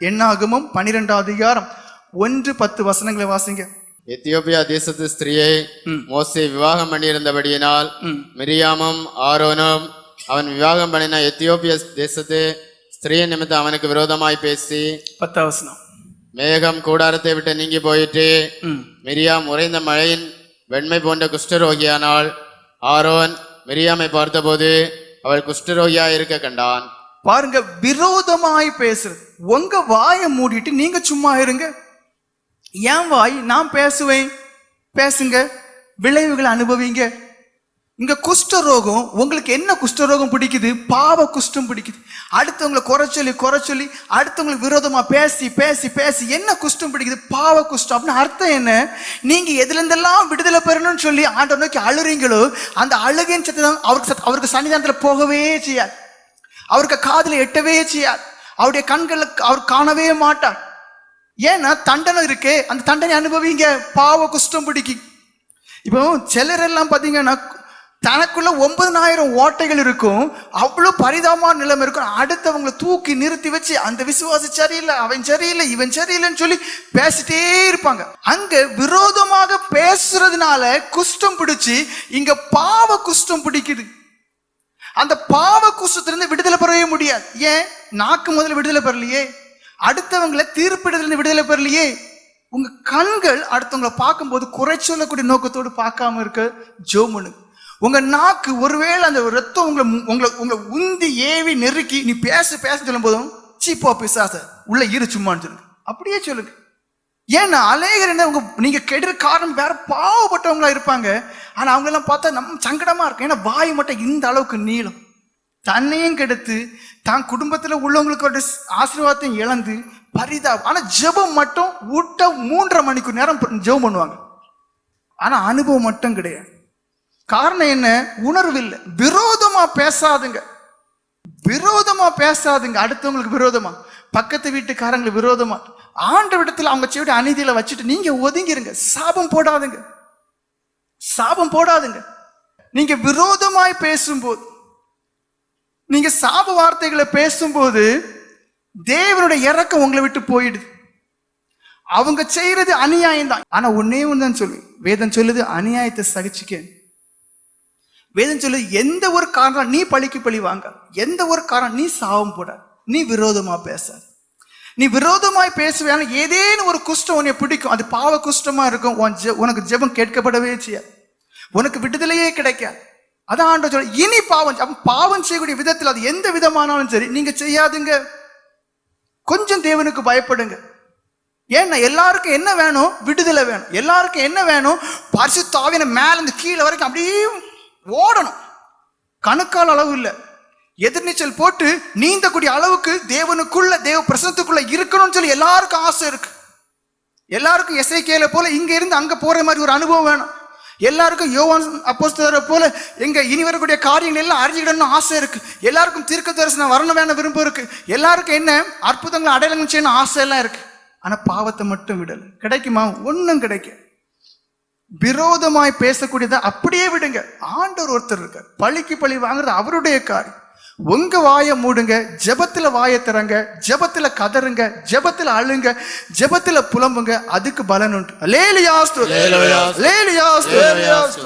என்னாகமும்? பன்னிரெண்டாவது அதிகாரம். ஒன்று பத்து வசனங்களை வாசிங்க. எத்தியோப்பியா தேசத்து ஸ்திரீயை மோசே விவாகம் பண்ணியிருந்தபடியினால் மிரியாமும் ஆரோனும் அவன் விவாகம் பண்ணின எத்தியோப்பிய தேசத்து ஸ்திரீ நிமித்தம் அவனுக்கு விரோதமாய் பேசி பத்தாம் வசனம். மேகம் கூடாரத்தை விட்டு நீங்கி போயிட்டு. மிரியாம் உறைந்த மழையின் வெண்மை போன்ற குஷ்டரோகியானாள் ஆரோன் மிரியாமை பார்த்தபோது அவள் குஷ்டரோகியா இருக்க கண்டான். பாருங்க விரோதமாய் பேசுறது. உங்க வாயை மூடிட்டு நீங்க சும்மா இருங்க. என் வாய் நான் பேசுவேன். பேசுங்க. விளைவுகளை அனுபவிங்க. இங்க குஷ்டரோகம் உங்களுக்கு என்ன குஷ்டரோகம் பிடிக்குது? பாவ குஷ்டம் பிடிக்குது. அடுத்தவங்களை குறை சொல்லி குறை சொல்லி அடுத்தவங்களுக்கு விரோதமா பேசி பேசி பேசி என்ன குஷ்டம் பிடிக்குது? பாவ குஷ்டம். அப்படின்னு அர்த்தம் என்ன? நீங்க எதுல இருந்தெல்லாம் விடுதலை பெறணும்னு சொல்லி ஆண்டவர் நோக்கி அழுறீங்களோ அந்த அழுகையின் சத்தம் அவருக்கு அவருக்கு சன்னிதானத்துல போகவே செய்யாது. அவருக்கு காதில் எட்டவே செய்யாது. அவருடைய கண்களுக்கு அவர் காணவே மாட்டார். ஏன்னா தண்டனை இருக்கே. அந்த தண்டனை அனுபவிங்க. பாவ குஷ்டம் பிடிக்கி. இப்போ சிலர் எல்லாம் பார்த்தீங்கன்னா தனக்குள்ள ஒன்பதனாயிரம் ஓட்டைகள் இருக்கும். அவ்வளோ பரிதாபமான நிலைமை இருக்கும். அடுத்தவங்களை தூக்கி நிறுத்தி வச்சு அந்த விசுவாசி சரியில்லை அவன் சரியில்லை இவன் சரியில்லைன்னு சொல்லி பேசிட்டே இருப்பாங்க. அங்க விரோதமாக பேசுறதுனால குஷ்டம் பிடிச்சி இங்க பாவ குஷ்டம் பிடிக்குது. அந்த பாவ குசத்திலிருந்து விடுதலை பெறவே முடியாது. ஏன்? நாக்கு முதல்ல விடுதலை பெறலையே? அடுத்தவங்களை தீர்ப்பிடத்திலிருந்து விடுதலை பெறலையே? உங்க கண்கள் அடுத்தவங்களை பார்க்கும்போது குறை சொல்லக்கூடிய நோக்கத்தோடு பார்க்காம இருக்க ஜோமனு உங்க நாக்கு ஒருவேளை அந்த ரத்தம் உங்களை உங்களை உங்களை உந்தி ஏவி நெருக்கி நீ பேச பேச சொல்லும் போதும் சீப்போ பிசாச. உள்ள இரு சும்மான்னு சொல்லுங்க. அப்படியே சொல்லுங்க. ஏன்னா அலேகர் என்ன உங்க நீங்க கெடுற காரணம் வேற பாவப்பட்டவங்களா இருப்பாங்க. ஆனா அவங்க எல்லாம் பார்த்தா நம்ம சங்கடமா இருக்கும். ஏன்னா வாய் மட்டும் இந்த அளவுக்கு நீளம். தன்னையும் கெடுத்து தான் குடும்பத்துல உள்ளவங்களுக்கு ஒரு ஆசீர்வாதத்தையும் இழந்து பரிதா ஆனா ஜெபம் மட்டும் விட்ட மூன்றரை மணிக்கு நேரம் ஜெபம் பண்ணுவாங்க. ஆனா அனுபவம் மட்டும் கிடையாது. காரணம் என்ன? உணர்வு இல்லை. விரோதமா பேசாதுங்க. விரோதமா பேசாதுங்க. அடுத்தவங்களுக்கு விரோதமா. பக்கத்து வீட்டுக்காரங்களுக்கு விரோதமா. ஆண்டவிடத்தில் அவங்க செவிட அநீதியில வச்சுட்டு நீங்க ஒதுங்கிருங்க. சாபம் போடாதுங்க. சாபம் போடாதுங்க. நீங்க விரோதமாய் பேசும்போது நீங்க சாப வார்த்தைகளை பேசும்போது தேவனுடைய இறக்கம் உங்களை விட்டு போயிடுது. அவங்க செய்யறது அநியாயம் தான் ஆனா ஒன்னே ஒன்று தான் சொல்லு வேதம் சொல்லுது அநியாயத்தை சகிச்சுக்க வேதம் சொல்லுது எந்த ஒரு காரணம் நீ பழிக்கு பழி வாங்க எந்த ஒரு காரணம் நீ சாபம் போட நீ விரோதமா பேசாது. நீ விரோதமாய் பேசுவேன் ஏதேனும் ஒரு குஷ்டம் உன்னை பிடிக்கும். அது பாவ குஷ்டமா இருக்கும். உன் ஜெ- உனக்கு ஜெபம் கேட்கப்படவே செய்யாது. உனக்கு விடுதலையே கிடைக்காது. அதான் ஆண்டு சொல்ல இனி பாவம் பாவம் செய்யக்கூடிய விதத்தில் அது எந்த விதமானாலும் சரி நீங்க செய்யாதுங்க. கொஞ்சம் தேவனுக்கு பயப்படுங்க. ஏன்னா எல்லாருக்கும் என்ன வேணும்? விடுதலை வேணும். எல்லாருக்கும் என்ன வேணும்? பரிசுத்தாவின மேல இருந்து கீழே வரைக்கும் அப்படியே ஓடணும். கணுக்கால் அளவு இல்லை. எதிர்நீச்சல் போட்டு நீந்தக்கூடிய அளவுக்கு தேவனுக்குள்ள தேவ பிரசனத்துக்குள்ள இருக்கணும்னு சொல்லி எல்லாருக்கும் ஆசை இருக்கு. எல்லாருக்கும் எஸ்ஐகேல போல இங்க இருந்து அங்க போற மாதிரி ஒரு அனுபவம் வேணும். எல்லாருக்கும் யோவான் அப்போஸ்தரை போல எங்க இனி வரக்கூடிய காரியங்கள் எல்லாம் அறிஞ்சிடணும்னு ஆசை இருக்கு. எல்லாருக்கும் தீர்க்க தரிசனம் வரணும் வேணும் விரும்பம் இருக்கு. எல்லாருக்கும் என்ன அற்புதங்கள் அடையாளங்கள் செய்யணும் ஆசை எல்லாம் இருக்கு. ஆனா பாவத்தை மட்டும் விடல. கிடைக்குமா? ஒன்றும் கிடைக்கும் விரோதமாய் பேசக்கூடியதை அப்படியே விடுங்க. ஆண்டவர் ஒருத்தர் இருக்கார். பழிக்கு பழி வாங்குறது அவருடைய காரியம். உங்க வாயை மூடுங்க ஜெபத்துல வாயை திறங்க ஜெபத்துல கதறுங்க ஜெபத்துல அழுங்க ஜெபத்துல புலம்புங்க அதுக்கு பலன் உண்டு. லேலியாஸ்து லேலியாஸ்து